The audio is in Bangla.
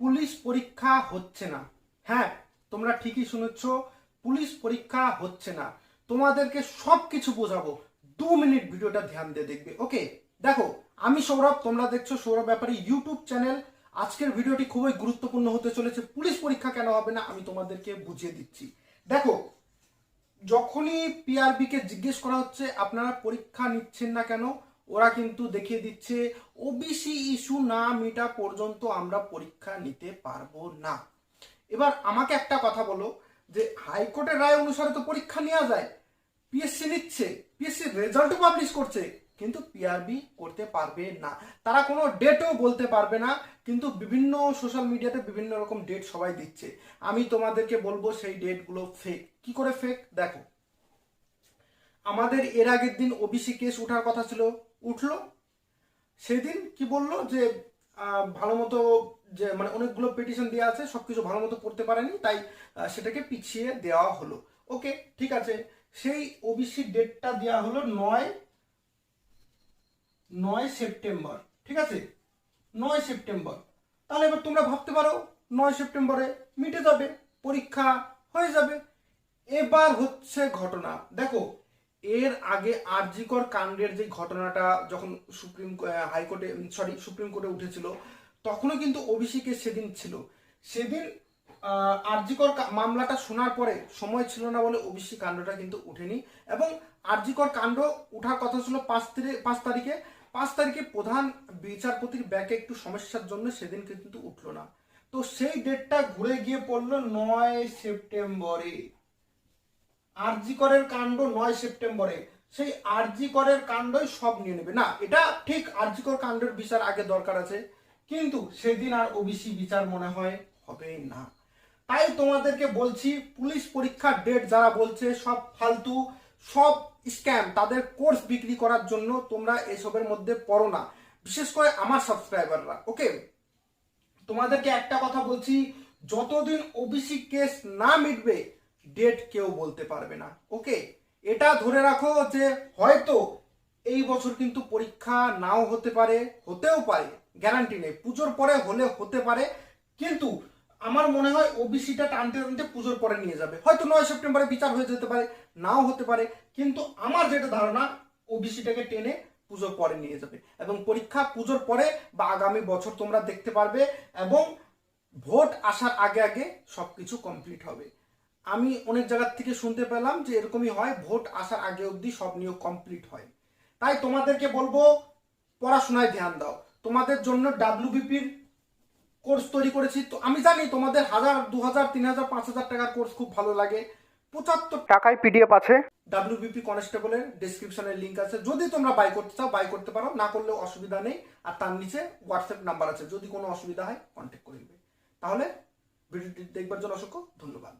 পুলিশ পরীক্ষা হচ্ছে না। হ্যাঁ তোমরা ঠিকই শুনেছ, পুলিশ পরীক্ষা হচ্ছে না। তোমাদেরকে সব কিছু বোঝাবো। দু মিনিট ভিডিওটা ধ্যান দিয়ে দেখবে। ওকে দেখো, আমি সৌরভ, তোমরা দেখছ সৌরভ ব্যাপারে ইউটিউব চ্যানেল আজকের ভিডিওটি খুবই গুরুত্বপূর্ণ হতে চলেছে। পুলিশ পরীক্ষা কেন হবে না, আমি তোমাদেরকে বুঝিয়ে দিচ্ছি। দেখো, যখনই পিআরবি কে জিজ্ঞেস করা হচ্ছে, আপনারা পরীক্ষা নিচ্ছেন না কেন ওরা কিন্তু দেখিয়ে দিচ্ছে ওবিসি ইস্যু না মিটা পর্যন্ত আমরা পরীক্ষা নিতে পারব না। এবার আমাকে একটা কথা বলো, যে হাইকোর্টের রায় অনুসারে তো পরীক্ষা নেওয়া যায়। পিএসসি নিচ্ছে পিএসসি রেজাল্টও পাবলিশ করছে, কিন্তু পিআরবি করতে পারবে না। তারা কোনো ডেটও বলতে পারবে না, কিন্তু বিভিন্ন সোশ্যাল মিডিয়াতে বিভিন্ন রকম ডেট সবাই দিচ্ছে। আমি তোমাদেরকে বলব সেই ডেটগুলো ফেক কি করে ফেক দেখো, আমাদের এর আগের দিন ওবিসি কেস ওঠার কথা ছিল। উঠল। সেদিন কি বলল যে ভালো মতো যে মানে অনেকগুলো পিটিশন দেওয়া আছে, সবকিছু ভালো মতো পড়তে পারেনি, তাই সেটাকে পিছিয়ে দেওয়া হলো। ওকে ঠিক আছে। সেই ওবিসি ডেটটা দেওয়া হলো নয় নয় সেপ্টেম্বর। ঠিক আছে? নয় সেপ্টেম্বর। তাহলে এবার তোমরা ভাবতে পারো, নয় সেপ্টেম্বরে মিটে যাবে, পরীক্ষা হয়ে যাবে। এবার হচ্ছে ঘটনা। দেখো এর আগে আরজিকর কাণ্ডের যে ঘটনাটা যখন সুপ্রিম হাইকোর্টে সরি সুপ্রিম কোর্টে উঠেছিল, তখনও কিন্তু কে সেদিন ছিল। সেদিন আরজিকর মামলাটা শোনার পরে সময় ছিল না বলে ওবিসি কাণ্ডটা কিন্তু উঠেনি এবং আরজিকর কাণ্ড উঠার কথা ছিল পাঁচ পাঁচ তারিখে। পাঁচ তারিখে প্রধান বিচারপতির ব্যাকে একটু সমস্যার জন্য সেদিন কিন্তু উঠল না। তো সেই ডেটটা ঘুরে গিয়ে পড়ল নয় সেপ্টেম্বরে। আরজি করের কাণ্ড নয় সেপ্টেম্বরে। সেই আরজি করের কাণ্ডই সব নিয়ে নেবে। না, এটা ঠিক আরজি কর কাণ্ডের বিচার আগে দরকার আছে, কিন্তু সেদিন আর ওবিসি বিচার মনে হয় হবে না। তাই তোমাদেরকে বলছি, পুলিশ পরীক্ষার ডেট যারা বলছে, সব ফালতু, সব স্ক্যাম তাদের কোর্স বিক্রি করার জন্য তোমরা এসবের মধ্যে পড়ো না। বিশেষ করে আমার সাবস্ক্রাইবাররা ওকে তোমাদেরকে একটা কথা বলছি, যতদিন ওবিসি কেস না মিটবে ডেট কেউ বলতে পারবে না। ওকে এটা ধরে রাখো যে হয়তো এই বছর কিন্তু পরীক্ষা নাও হতে পারে, হতেও পারে গ্যারান্টি নেই। পুজোর পরে হলে হতে পারে, কিন্তু আমার মনে হয় ওবিসিটা টানতে টানতে পুজোর পরে নিয়ে যাবে। হয়তো নয় সেপ্টেম্বরে বিচার হয়ে যেতে পারে, নাও হতে পারে, কিন্তু আমার যেটা ধারণা ওবিসিটাকে টেনে পুজোর পরে নিয়ে যাবে। এবং পরীক্ষা পুজোর পরে বা আগামী বছর তোমরা দেখতে পারবে এবং ভোট আসার আগে আগে সবকিছু কমপ্লিট হবে। আমি অনেক জায়গার থেকে শুনতে পেলাম যে এরকমই হয় ভোট আসার আগে অবধি সব নিয়োগ কমপ্লিট হয়। তাই তোমাদেরকে বলব পড়াশোনায় ধ্যান দাও। তোমাদের জন্য ডাব্লিউবিপির কোর্স তৈরি করেছি। তো আমি জানি তোমাদের হাজার দু হাজার তিন হাজার পাঁচ হাজার টাকার কোর্স খুব ভালো লাগে। পঁচাত্তর টাকায় পিডিএফ আছে? ডাব্লিউবিপি কনস্টেবলের ডিসক্রিপশনের লিঙ্ক আছে। যদি তোমরা বাই করতে চাও বাই করতে পারো। না করলেও অসুবিধা নেই। আর তার নিচে হোয়াটসঅ্যাপ নাম্বার আছে। যদি কোনো অসুবিধা হয় কন্ট্যাক্ট করে নেবে। তাহলে ভিডিওটি দেখবার জন্য অসংখ্য ধন্যবাদ।